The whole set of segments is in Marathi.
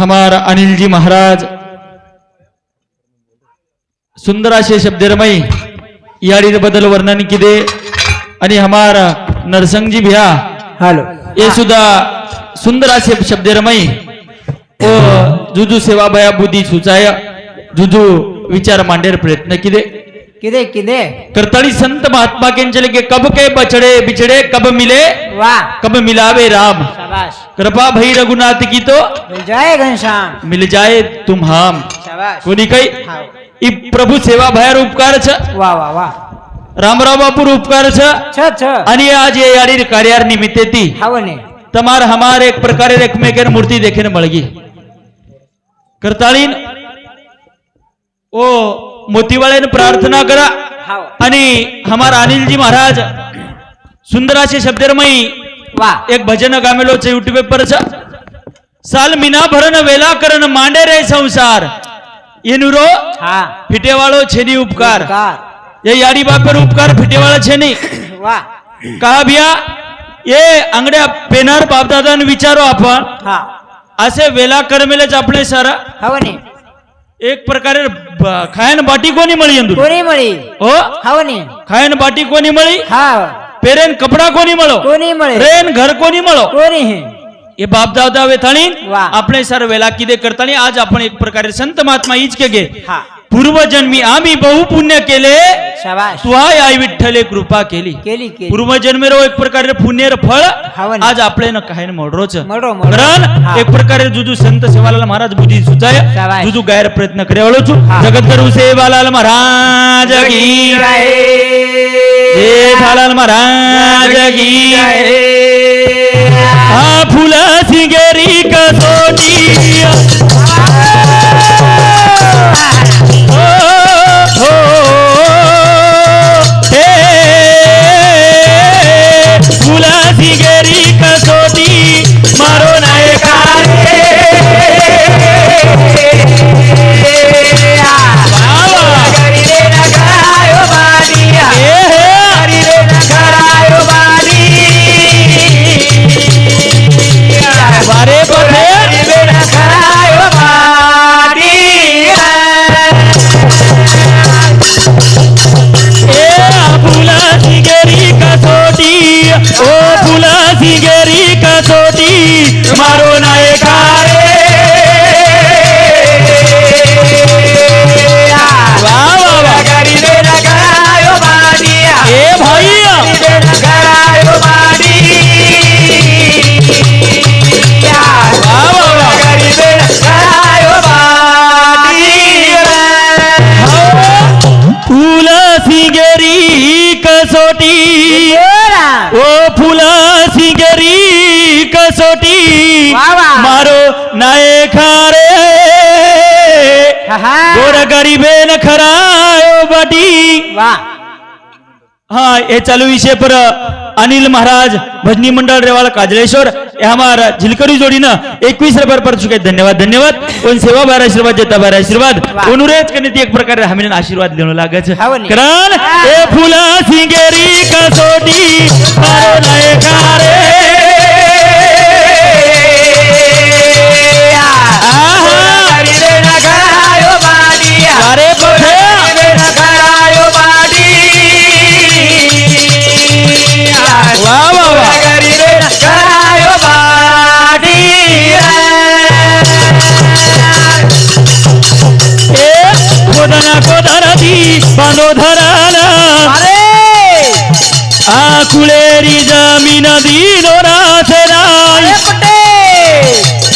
हमारा अनिल जी महाराज सुंदर असे शब्दरमय याडी बदल वर्णन किदे आणि हमारा नरसंगजी भ्या हालो. हे सुद्धा सुंदर असे शब्दरमय ओ जुजू सेवा बया बुद्धी सुचाय जुजू विचार मांडेर प्रयत्न किदे किदे किदे करताळी संत महात्मा के चले के कब के बछड़े बिछड़े कब मिले वा कब मिलावे राम शाबाश कृपा भई रघुनाथ की तो मिल जाए घनश्याम मिल जाए तुम हम शाबाश कोणी काही हाव. इ प्रभू सेवा भयार उपकार छ वा वा वा रामराव बापूर उपकार छ छ छ आणि आज ये याडी कार्यार निमित्ते ती हावने તમાર हमार एक प्रकारे एकमेकेर मूर्ती देखील मळगी करताळीन ओ मोतीवाळेन प्रार्थना करा. हाव आणि हमार अनिलजी महाराज सुंदर असे शब्दरमयी वा. एक भजन गामेलो युट्यूब पर साल मीना भरन वेला करन मांडे रे संसार. येनुरो हा. फिटेवाळो छेनी उपकार. कार ये याडी बापर उपकार फिटेवाळा छेनी. का भिया ये अंगड्या पेनार बापदादान विचारो आपण. हा. असे वेला करमेलेच आपले सारा. हावने एक प्रकारे ब- खायन बाटी कोणी मळी यंदू कोणी मळी हो हावने खायन बाटी कोणी मळी हा पेरेन कपडा कोणी मळो कोणी मळे रेन घर कोणी मळो कोणी हे हे बाप दादा वेथाणी वा. आपले सर वेला किदे करतानी आज आपण एक प्रकारे संत महात्मा हीच के गे हा पूर्वजन्मी आम्ही बहु पुण्य केले. शाबाश. तुहाय आई विठ्ठले कृपा केली. केली केली. पूर्वजन्मेरो एक प्रकारे पुण्यर फळ. हवन. आज आपले न काही मोडरोच. मोडो, मोडो. कारण हा. एक प्रकारे जुजू संत सेवालाल महाराज बुद्धी सुचाय. जुजू गायर प्रयत्न करे वळोचू हा. जगत करू सेवालाल महाराज की. जेठालाल महाराज की. हा फुला सिंगेरी कसोटी. हो, मारो नाय खारे। गोर गरीबेन खरायो बाटी। वा. हा हे चालू विषय पर अनिल महाराज भजनी मंडळ रेवाळ काजळेश्वर हे हमारा झिलकरी जोडीनं एकवीस रुपये पर चुके धन्यवाद धन्यवाद. कोण सेवा बार आशीर्वाद देता बार आशीर्वाद. उरेच कने ती एक प्रकारे हमीन आशीर्वाद देणं लागच. हाव नी. कारण ए फुला सिंगेरी कसोटी वा वा वा ए खोदना खोदना दी बांधो धराला आकुळेरी जमीन दिनो रासेराई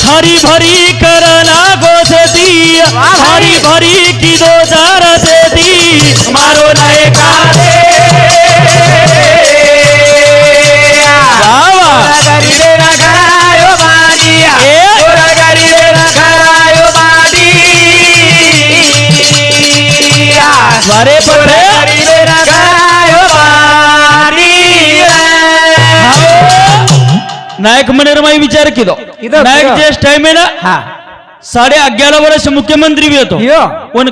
हरी भरी करना गोसेती हरी भरी की दो चार सेती मारो नए काले वारे पडे नायक मनेरमाई विचार केलो नायक किदो? ज्येष्ठ आहे हा. साडे अग्यारा वर्ष मुख्यमंत्री बी होतो. यो. पण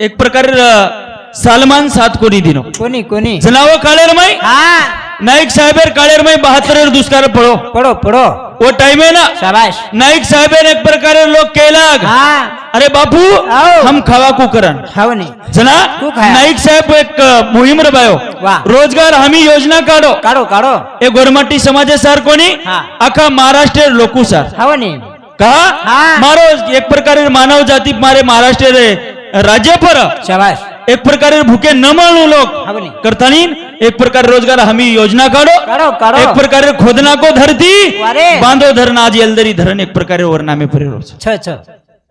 एक प्रकारे सलमान सात कोणी दिनो. कोणी कोणी? जनाव काळेर माई? हा. नाईक साहेबेर काळेर मी बहात्तर दुष्काळ पडो. पडो पडो. वो टाइम आहे ना? शाबाश. नाईक साहबेन एक प्रकारे लोक केला अरे बापू हम खवा को करन जना नाईक साहेब एक मुहिम रबायो रोजगार हमी योजना काढो. काढो काढो. हे गोरमाटी समाज सर कोणी? अखा महाराष्ट्र लोकू सर. हवनी कहा हाँ। मारो एक प्रकारे मानव जाती मारे महाराष्ट्र राज्य पर. शाबाश. एक प्रकारे भूके न मानू लोक. करता नाही एक प्रकार रोजगार हमी योजना काढो. एक प्रकारे खोदना को धरती. बांधो धरण आज यलदरी धरण एक प्रकारे वरनामे परिरोज छ छ.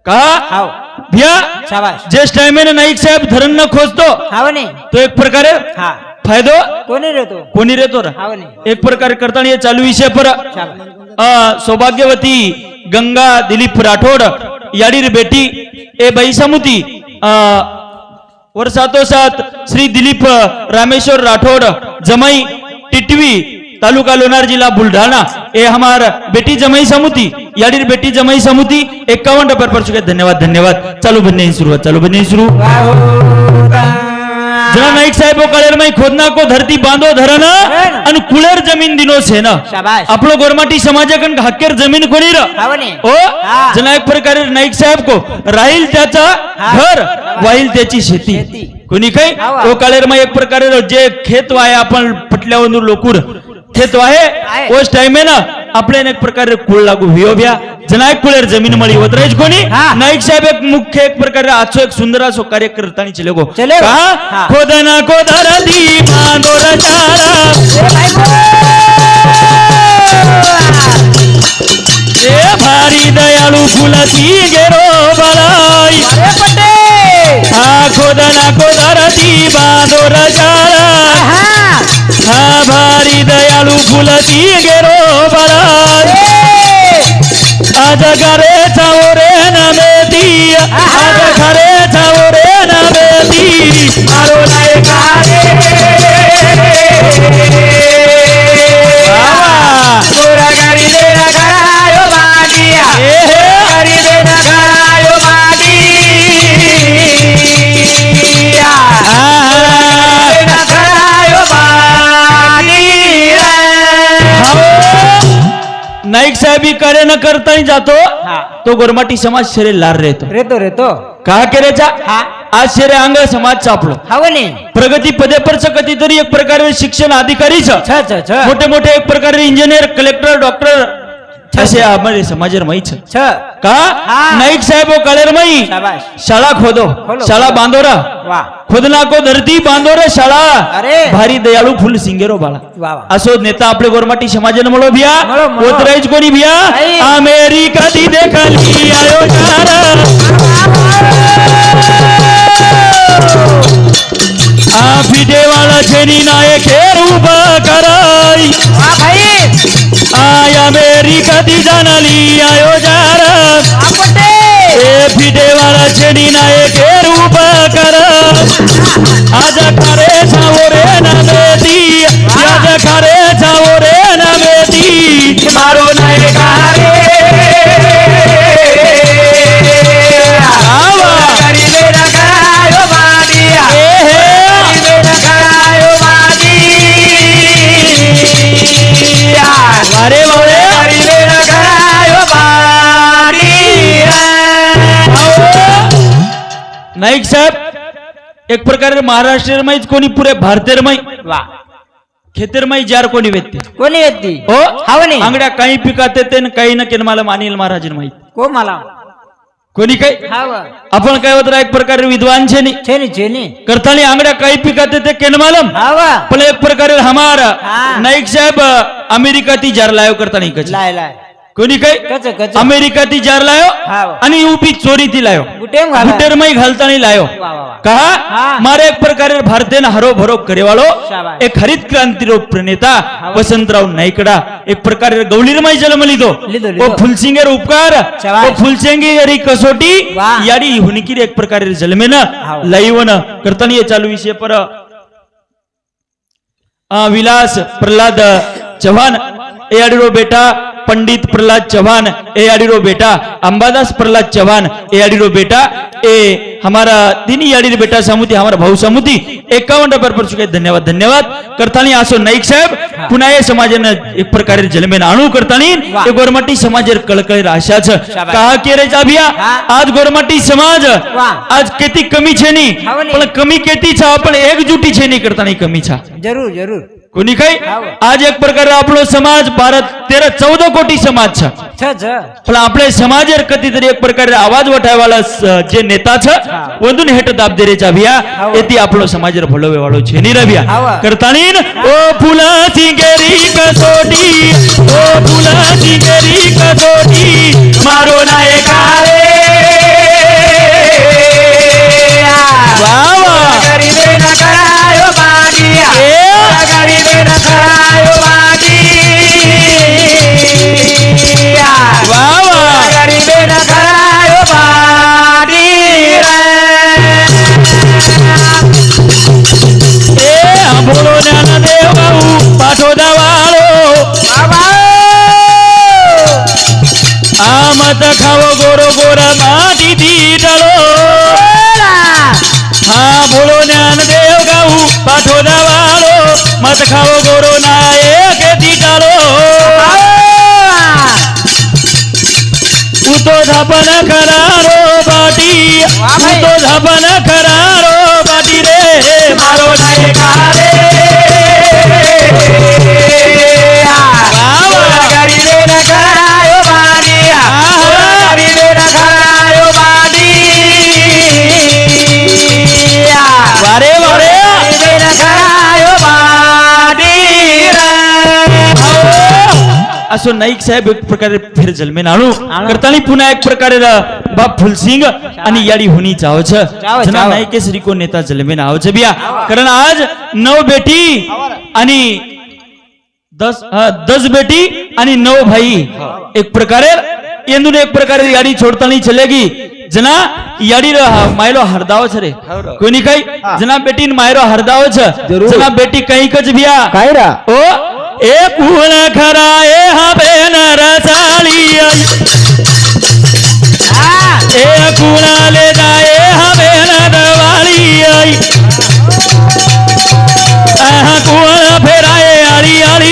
का? हाव. भैया शाबाश. नाईक साहेब धरण न खोजतो तो एक प्रकारे हा? फायदो? कोणी रेतो कोणी रेतो एक प्रकारे करताना हे चालू विषय पर. सौभाग्यवती गंगा दिलीप राठोड याडीर बेटी ए बाई समुती वर साथोसाथ श्री दिलीप रामेश्वर राठोड़ जमई टिटवी तालुका लोणार जिला बुलढाणा. ए हमार बेटी जमई समिति याडीर बेटी जमई समुती इक्यावन डबर पर चुके. धन्यवाद धन्यवाद. चालू बंदे शुरू चालू बंदे शुरू जना नाईक साहेब कळेर माई खोदना को धरती बांधो धरण. अन कुळेर जमीन दिनो सेन. आपलो गोरमाटी समाजाकन हक्केर जमीन कोणी र? ओ? जना एक प्रकारे नाईक साहेब को. राहील त्याचा घर. वाहील त्याची शेती. कोणी काही हावा. तो काळेर मग एक प्रकारे जे खेत वाहे आपण पटल्यावर लोकूर. खेत वाहे आहे. ओस टाइम ना आपल्याला एक प्रकारे कुळ लागू. भियो ब्या जना एक कुळेर जमीन मळी. होत राहील कोणी? हा. नाईक साहेब एक मुख्य एक प्रकारे आजचो एक सुंदर असो कार्य करताना चले गो चले हा. खोदना खोदर दी बांधोर चारा. रे भारी दयाळू फुलती गेरो पटे! हा खोदना खोदरती बांधोर चारा. हा भारी दयाळू फुलती गेरो बळाई आज घरे चावरे नमेती नाईक साहेब करे न करता जातो हा. तो गोरमाटी समाज शेरे लार रेतो रेतो रेतो. का केरेचा हा. आज शेरे अंग समाज चापलो. प्रगती पदे पर कधीतरी एक प्रकारे शिक्षण अधिकारी मोठे मोठे एक प्रकारे इंजिनियर कलेक्टर डॉक्टर असे आम्हाला समाजेर माही छ छ का हा. नाईक साहेब कळेर माही शाबाश शाळा खोदो खोलो. शाळा बांधोरा वा खोदना को धरती बांधोरा शाळा अरे. भारी दयाळू फुल सिंगेरो बाळा वा वा असो नेता आपले गोरमाटी समाजाने म्हणलो भिया म्हणो, म्हणो. कोतराईच कोणी भिया आई. अमेरिका ती देखली आयो चारा आय अमेरिका ती जाणली आयो ए फिदेवाळा छेनी नाये खेर उभा करा आज खरे जाओ रे नामेती नाईक साहेब एक प्रकारे महाराष्ट्र कोणी पुरे भारतीय वा. खेतेर जार कोणी व्यक्ती कोणी येते हो? हाव नी? अंगड्या काही पिकात येते न काही न केन मला मानील महाराज माहीत. को मला? कोणी काही? हाव. आपण काय होत एक प्रकारे विद्वान छेनी. छेनी करताना अंगड्या काही पिकात येते केन मालम. पण एक प्रकारे हमार. नाईक साहेब अमेरिका ती जार लायो करताना. लाय लाय. कोणी कच कच अमेरिका ती जार लायो. आणि युपी चोरी ती लायो गुटेम घाला गुटेरमय घालताना लायो वा वा वा कहा हा. मारे एक प्रकारे भारतीय हरो भरो करेवाळो शाबास. एक हरित क्रांती रो प्रणेता वसंतराव नाईकडा एक प्रकारे गवळीरमय जन्म लिदो लिदो, ओ लिदो. फुलसिंगेर उपकार शाबास. ओ फुलसिंगेरी कसोटी वा. याडी हुनिकीर एक प्रकारे जन्मेन हाव. लईवन करताना ये चालू विषय पर विलास प्रल्हाद चव्हाण ए अडरो बेटा पंडित प्रहलाद चौहान ए आडिरो बेटा अंबादास प्रहलाद चौहान ए आडिरो बेटा ए हमारा दिनी आडिरो बेटा समुती हमारा भाऊ समुती एकावन्न रुपये पर चुके धन्यवाद धन्यवाद करतानी असो नाईक साहेब पुन्हा हे समाजानं एक प्रकारे जलमेन आणू करतानी वा. हे गोरमाटी समाजेर कळकळीर आशाच शाबास. का केरे जाबिया हा. आज गोरमाटी समाज वा. आज किती कमी छे नी हाव नी. पण कमी केती छा पण एकजुटी छे नी करतानी कमी छा જરૂર જરૂર कोणी काही. आज एक प्रकारे आपलो समाज भारत तेरा चौदा कोटी समाज छ છ છ पण आपल्या समाजेर कधीतरी एक प्रकारे आवाज वठायवाला स- जे नेता छ हा. वंदून हेट दाब देरेचा भिया हाव. एती आपलो समाजेर भलोवे वाळो छे नी रबिया हाव. करतानीन ओ फुलाची गेरी कसोटी ओ फुलाची गेरी कसोटी मारो खावो गोरो गोरा माती दिटलो हा बोलो ज्ञानदेव गाऊ पाठोदा वाळो मत खावो गोरो नायक दिटालो उतो धापन खरारो बाटी. उतो धापन खरारो असो नाईक साहेब एक प्रकारे फिर जन्मेन आणू आणू. करताना पुन्हा एक प्रकारे र- बाप फुलसिंग आणि याडी होनी चाव छ. जना. नाईक श्री को नेता जन्मेन आव छ बिया. कारण आज नऊ बेटी आणि दस हा, दस बेटी आणि नऊ भाई. एक प्रकारे येंदून एक प्रकारे याडी छोडतानी चलेगी. जना याडी र- हा, मायलो हरदाव छ रे. कोणी काही? जना बेटी मायरो हरदाव छ. जना बेटी काही कच बिया. काय रा? ओ ए कुण खरा ए हबे नरसाळी आई. ए कुणाले जाए हबे नरवाळी आई कुण फेराए आळी आळी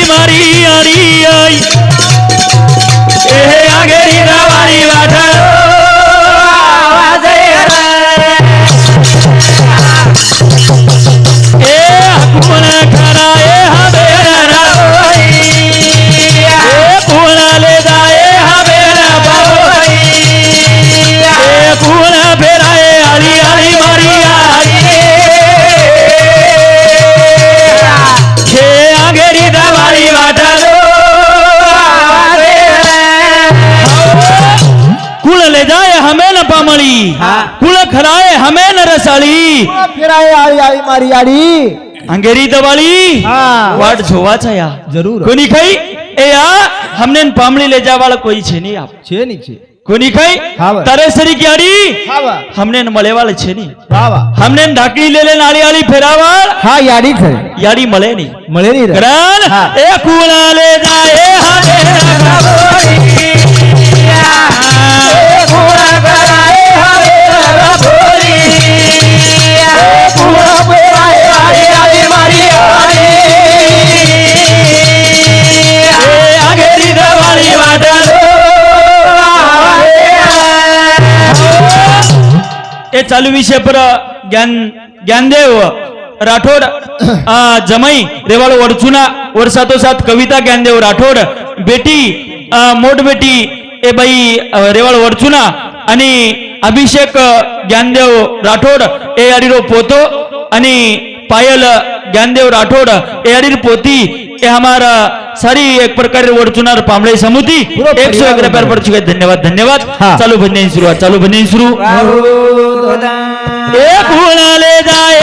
સરસ મારી આળી. અંગેરી દવાળી વાટ જોવા છે યા જરૂર. કોની ખાઈ? એ આ હમને પામણી લે જવા કોઈ છે નહીં આપ. છે નહીં છે. કોની ખાઈ? તારે સરી ક્યારી હમને મળે વાળે છે નહીં. હમને ઢાકડી લે લે નાળી આળી ફેરાવા હા યાડી છે યાડી મળે નહીં. મળે નહીં ગરાન એ કુણા લે જાય હરે રાવોડી યા हे चालू विषय पर ज्ञानदेव राठोड जमई रेवाळ वडचुना वरसातोसात कविता ज्ञानदेव राठोड बेटी मोठ बेटी ए बाई रेवाळ वडचुना आणि अभिषेक ज्ञानदेव राठोड ए अडिरो पोतो आणि पायल ज्ञानदेव राठोड ए अडीर पोती कि हमारा सारी एक प्रकार वड़चुनार पामड़े समुदी एक सौ एक रुपया पड़ चुके धन्यवाद धन्यवाद। चालू बंदे शुरू चालू बंदे शुरू। एक हुणाले जाए।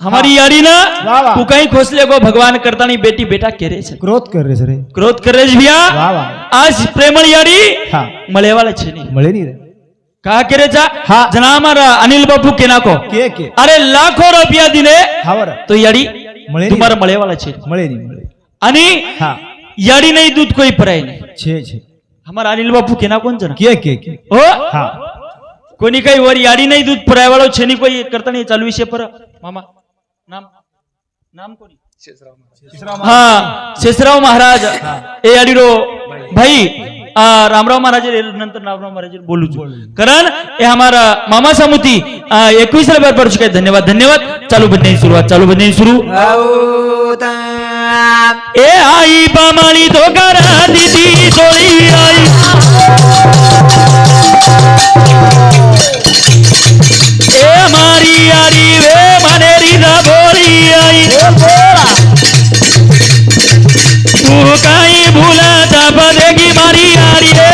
हमारी यारी ना वाह, वाह। कुकाई खोसले को भगवान करतानी बेटी बेटा करे છે ક્રોધ કરે છે રે ક્રોધ કરે છે ભૈયા વાહ વાહ આજ પ્રેમળ યારી હા મળેવાળા છે નહીં મળે નહીં રે કા કરે છે હા. જણા અમારા અનિલ બાપુ કે નાખો કે કે અરે લાખો રૂપિયા દિને હાવર તો યારી મળે નહીં. તમારા મળેવાળા છે મળે નહીં મળે અને હા યારી નહીં દૂધ કોઈ ભરાય નહીં છે છે અમારા અનિલ બાપુ કે નાખો ને જરા કે કે કે હો હા કોની કઈ વર યારી નહીં દૂધ ભરાય વાળો છે નહીં કોઈ કરતા નહીં ચાલુ વિશે પર મામા નામ નામ કોની? હા શેષરાવ મહારાજ. એ અડીરો ભાઈ. આ રામરાવ મહારાજ નંતર રામરાવ મહારાજ બોલું છું. કરણ એ અમારા મામા સમુતિ એકવીસ નંબર પર ચુકે ધન્યવાદ ધન્યવાદ. ચાલુ બધાની શરૂઆત ચાલુ બધાની શરૂ. એ આઈ બામાણી તો કરા દીદી તોળી આઈ. એ મારી યારી વે મને રીધા બોલી આઈ. તું કાઈ ભૂલાતા પદેગી મારી યારી રે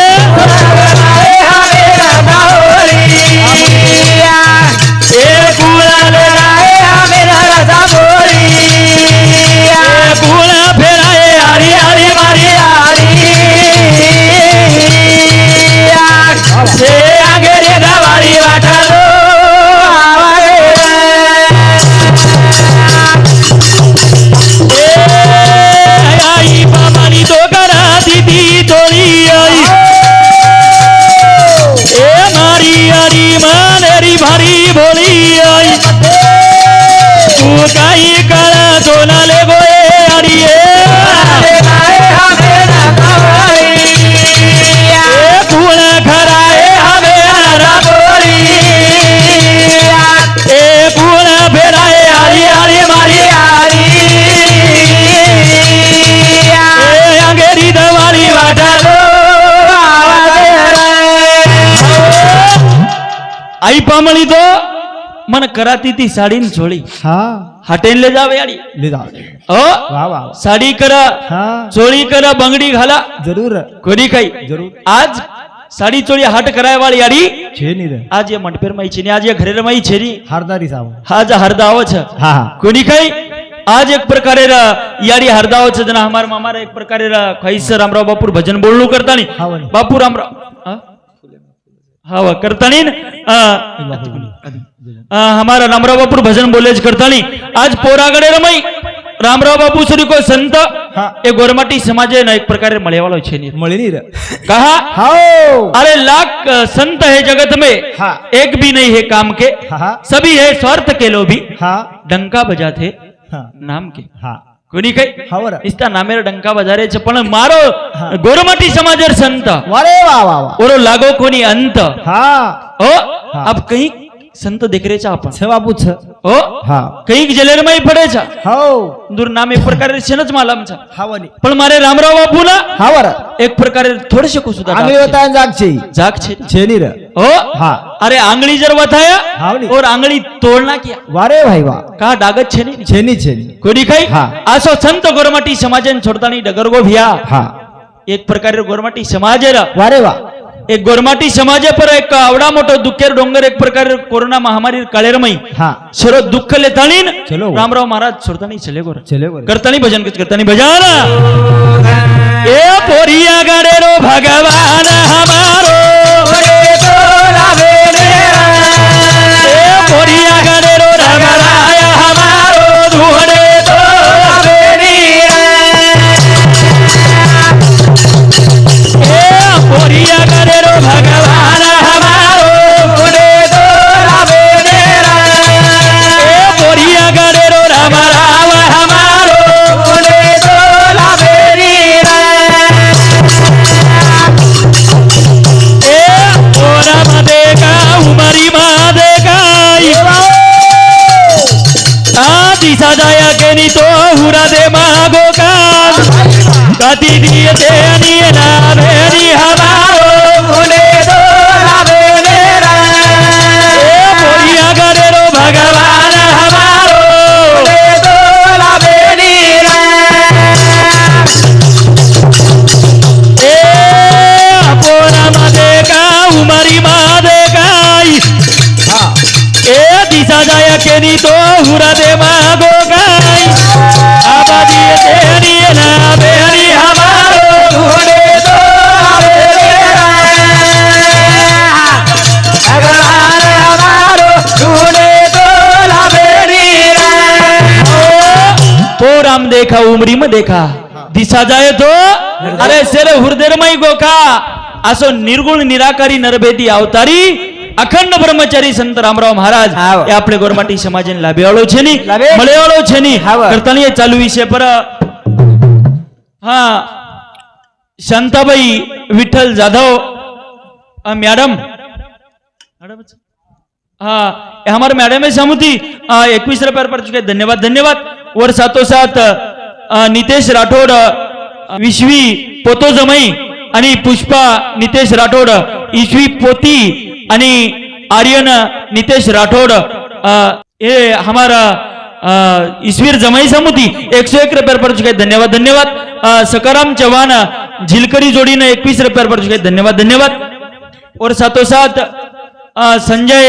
પામણી તો મને કરાતી હતી સાડી ને છોડી. હા. હાટેન લે જાવે યાડી લીધા ઓ વાહ વાહ સાડી કરા હા. ચોળી કરા બંગડી ખાલા. જરૂર. કોરી ખાઈ. જરૂર. આજ સાડી ચોળી હાટ કરાય વાળી યાડી છે ની રે. આજ એ મંડપેરમાં છે ને આજે ઘરે રમાઈ છે ની હારદારી સાવ આજ હરદા આવો છે. હા કોની ખાઈ. આજ એક પ્રકારે યારી હરદાઓ છે જના હમાર મામારે એક પ્રકારે ખાઈ સર રામરાવ બાપુર ભજન બોલનું કરતા ની બાપુ રામરાવ હા. કરતાની રામરાવ બાપુ ભજન બોલે જ કરતાની આજ પોરાગડે રમાઈ. રામરાવ બાપુ સુધી કોઈ સંત એ ગોરમાટી સમાજે એક પ્રકારે મળેવાળો છે નહીં. મળી નહીં કહા? અરે લાખ સંત હે જગત મે એક ભી નહીં હે કામ કે. સભી હે સ્વાર્થ કેલો ભી ડંકા બજાતે નામ કે. હા. કોની કઈ? ખબર ઇસ્તા નામેર ડંકા વધારે છે પણ મારો ગોરમટી સમાજર સંત. વારે વાહ વાહ ઓરો લાગો કોની અંત? હા. ઓ આપ કઈ संत देखरेचा आपण. सेवा पुछ हो? हा? कैक जलेर माई हो. दूर नाम एक प्रकारे शनच माल आमचा. हावनी. पण मारे रामराव बापू ना हा बर एक प्रकारे थोडेसे कुसुदा जागचे. जागचे. छेनी हो? हा? अरे आंगळी जर वथाया हावनी. और आंगळी तोडना की वारे भाई वा. का डागत छेनी? छेनी छेनी. कोडी काय हा. आसो संत गोरमाटी समाजन छोडताणी डगरगो भिया हा. एक प्रकारे गोरमाटी समाज रे वारे वा. एक गोरमाटी समाजा पर एक आवडा मोठा दुखेर डोंगर एक प्रकार कोरोना महामारी काळेरमई सर्व दुःख लेतानी रामराव महाराज सोडतानी चले गोर चले गोर करतानी भजन करतानी भजन ए पोरिया गाडेरो भगवान हमारा सजाया केनी तो हुरा दे मागो का कति दिए ते अनि ना भेरी हमारो भूले दो देखा उमरी में देखा दिशा जाए तो अरे सेरे हृदयमय गोखा असो निर्गुण निराकारी नरभेदी अवतारी અખંડ બ્રહ્મચારી સંત રામરાવ મહારાજ એ આપણે ગોરમાટી સમાજને લાભેવાળો છે ની મળેવાળો છે ની કરતાની ચાલુ વિશે પર હા શાંતાભાઈ વિઠ્ઠલ જાધવ મેડમ હા હમારે મેડમે સમુથી એકવીસ રૂપિયા પર ચૂકે ધન્યવાદ ધન્યવાદ और साथों साथ नितेश राठोड विश्वी पोतो जमई आणि पुष्पा नितेश राठोड इश्वी पोती आणि आर्यन नितेश राठोड हे हमारा अ, ईश्वीर जमाई समुती एक एक रुपया पर चुके धन्यवाद धन्यवाद. सकाराम चव्हाण झिलकरी जोडीनं एकवीस रुपया पर चुके धन्यवाद धन्यवाद. और साथो साथ संजय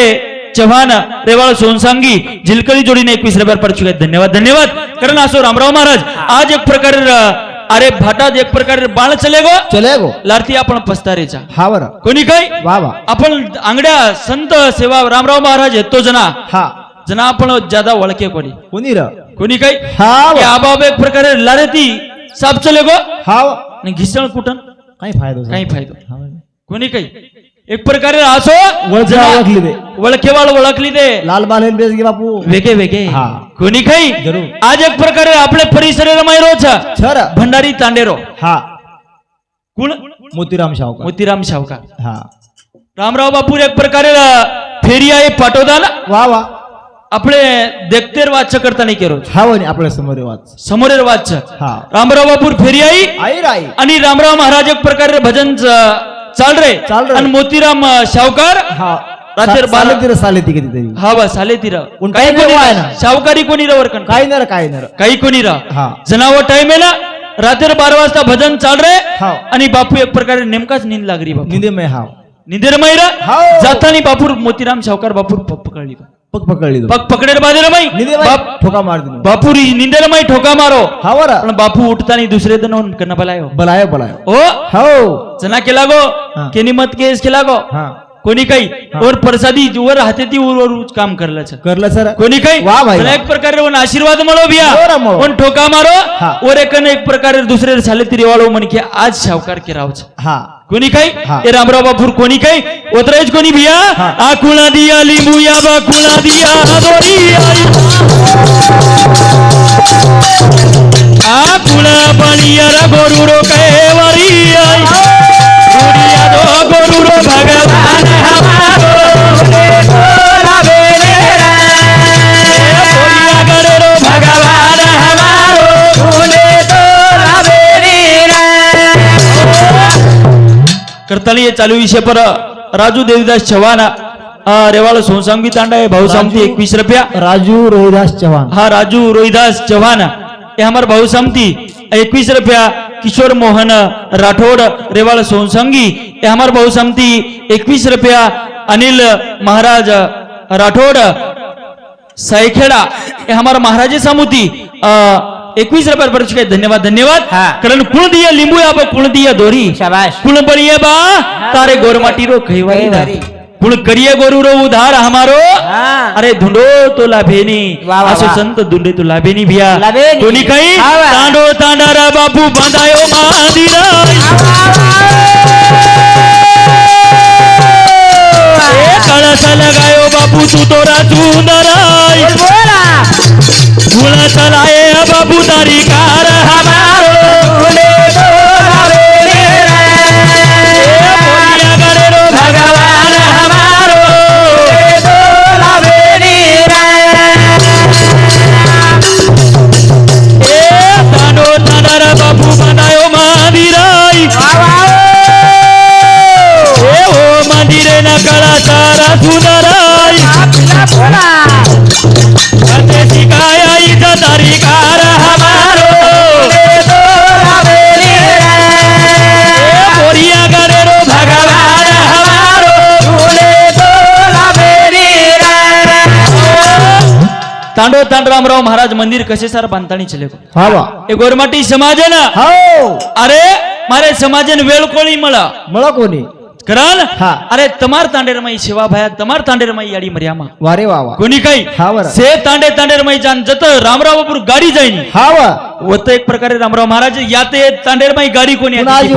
चव्हाण रेवाळ सोनसांगी झिलकरी जोडीने एकवीस रुपये पर चुके. धन्यवाद धन्यवाद. कारण असो रामराव महाराज आज एक प्रकारे अरे भाटात एक प्रकारे बाण चले गो. चले गो. लारती आपण पस्तारेचा हा बर. कोणी काय? वा वा. आपण आंगड्या संत सेवा रामराव महाराज येतो जना. हा. जना आपण ज्यादा ओळखे कोणी. कोणी र? कोणी काय? हा. आबाब एक प्रकारे लारेती साप चले गो. हा घिसळ कुठं? काही फायदो काही फायदो. कोणी काही? एक प्रकारे असो जना- ओळखली ते. वळखेवाळ ओळखली ते लाल बाल बेस गे बापू? वेगे वेगे. हा. कोणी काही जरूर. आज एक प्रकारे आपले परिसर रोच छर. भंडारी तांडेरो. हा. कुण? मोतीराम शावकर मोतीराम शावका हा. रामराव बापूर एक प्रकारे फेरी आहे पाठवताना वा वा. आपले देखतेर वाच्य करताना केरो हा वनी आपल्यासमोर वाच. समोरेर वाच्य हा. रामराव बापूर फेरी आई आई राई. आणि रामराव महाराज एक प्रकारे भजन च- चाल रे. चाल रे. आणि मोतीराम अ, शावकार? हा. रात्री सा- बारा- साले तिर. साले हा तिरा उन काही कोणी रा- ना. शावकारी कोणी रा वरकन? काय नर काय नर काही कोणी रा हा. जनावर टाइम ना? रात्री बारा वाजता भजन चाल रे. हा. आणि बापू एक प्रकारे नेमकाच नींद लागली बापू. निंदे मै हाव निंदेर मैरा हाव. जातानी बापूर मोतीराम सावकार बापूर प- पकडली पक पकडली पग पकडेर बाजूला माई निंदे बाप ठोका मार दिनो बापूर निंदेर माई ठोका मारो हा वर पण बापू उठतानी दुसरे दिन कन्न बलायो बलाय बलाय ओ हो जना केला गो हा. केनी मत केस केला गो हा कोणी काही और प्रसादी वर हाते ती वर वर काम करलं छ. करलं सर कोणी काही वा भाई मला एक प्रकारे वन आशीर्वाद मळो बिया हो रा मळो. पण ठोका मारो हा. और एक एक प्रकारे दुसरे झाले तरी वाळो म्हण की आज सावकार केरावच हा कोणी काही हा. ए रामराव बापूर कोणी काही ओतरायच कोणी भिया हा. आकुळा दिया लिंबू या बाकुळा दिया दोरी आई आकुळा बळिया करताली हे चालू विषय पर राजू देवीदास चव्हाण रेवाळ सोनसांगी तांडा है भाऊ सामती. एकवीस रुपया. राजू रोहिदास चव्हाण. हा राजू रोहिदास चव्हाण. हे हमार भाऊ सामती एकवीस रुपया. किशोर मोहन राठोड रेवाळ सोनसंगी हे हमार भाऊ सामती एकवीस रुपया. अनिल महाराज राठोड. सायखेडा. हे हमारा महाराजे सामुती एकवीस रुपया पर चुके धन्यवाद धन्यवाद हा. कारण कुळ दिया लिंबू या बा कुळ दिया दोरी शाबाश कुण बनिए बा तारे गोरमाटी रो खैवारी दा खैवारी. कुण करिये गोरु रो उधार हमारो हा. अरे धुंडो तो लाभेनी वा, वा, असो वा. संत धुंडे तो लाभेनी भिया लाभेनी. कोणी काही हा, वा. तांडो तांडारा बापू बांधायो मादिरा ए कळस लगायो चलाए बाबू तारी कार हमारो. तांडव तांडरामराव महाराज मंदिर कसे सार? बांधतानी चले हा वा એ ગોરમાટી સમાજ ને હાઉ અરે મારે સમાજ ને વેળકોળી મળા મળો કોની કરણ હા અરે તમાર याडी मर्यामा. वारे वा वा. कोणी काही? हा से तांडे तांडेरमाई जान जत रामराव रामरावपूर गाडी जाईन. हा वा वत एक प्रकारे रामराव महाराज या याते तांडेरमाई गाडी कोणी कोणाची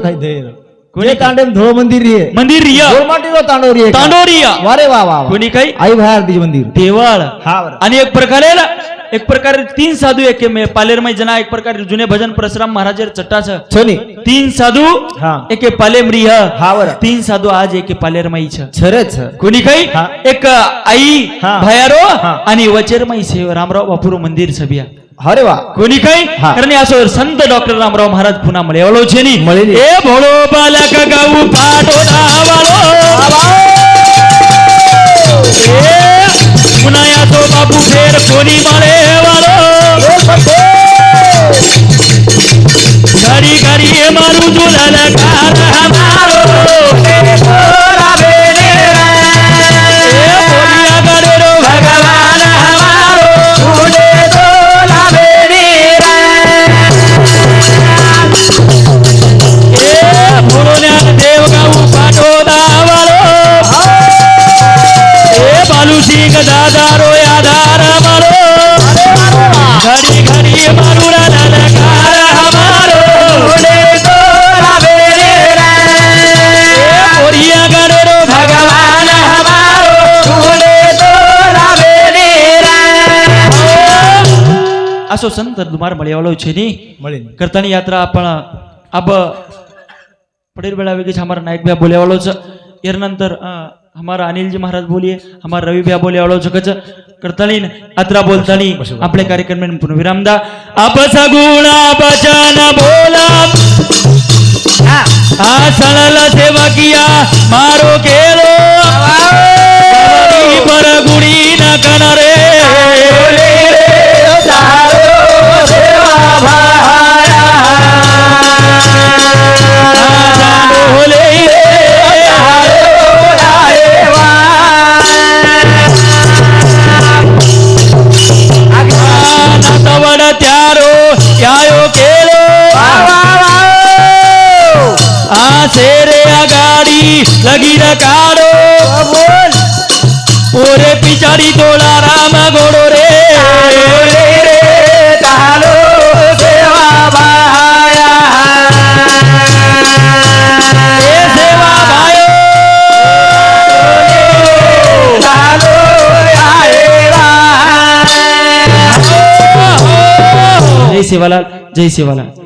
काही कोणी कोणी तांडे धोळ मंदिर रे मंदिर रिया. गोलमाटी रो तांडव रे तांडोरिया वारे वा वा. कोणी काही आई बाहेर तिचे मंदिर. देवाळ. हा. आणि एक प्रकारे ना, एक प्रकारे तीन साधू एक पालेरमय जना एक प्रकारे जुने भजन परशुराम महाराज चट्टाच छनी. तीन साधू हा. एके पालेमरिय हा बरं. तीन साधू आज एके पालेरमई छ. छरेच कोणी काही. एक आई. भयारो. आणि वचेरमई सेव रामराव बापूर मंदिर सभिया. અરે વાહ. કોની કઈ? કરને આસો સંત ડોક્ટર રામરાવ મહારાજ પુના મળેલો છે ની મળેલી. એ ભોળો બાલક ગાઉ પાટો વાળો એ પુનાયા તો બાપુ ફેર કોની મળે વાળો? ઘડી ઘડી મારું જુલાલ કાર મારો ಆಸೋ ಸಂತ ದುಮಾರ್ ಮಳೆಯವಳು ಚೇನಿ ಕರ್ತನಿ ಯಾತ್ರಾ ಅಪ್ಪಣ ಅಬ್ಬ पटेल बेड़ावेगी हमारा नायक भैया बोले वालों एर नंतर हमारा अनिल जी महाराज बोलिए हमारा रवि भैया बोले वालों कच करताली अत्रा बोलताली अपने कार्यक्रम में पुनः विराम दा अपस गुणा बचन बोला आ सड़ल सेवा किया मारो केलो લગી રકાડો ઓરે પિચાડી તોલા રામ ગોડો રે એ સેવા ભાઈઓ જય સેવાલાલ જય સેવાલાલ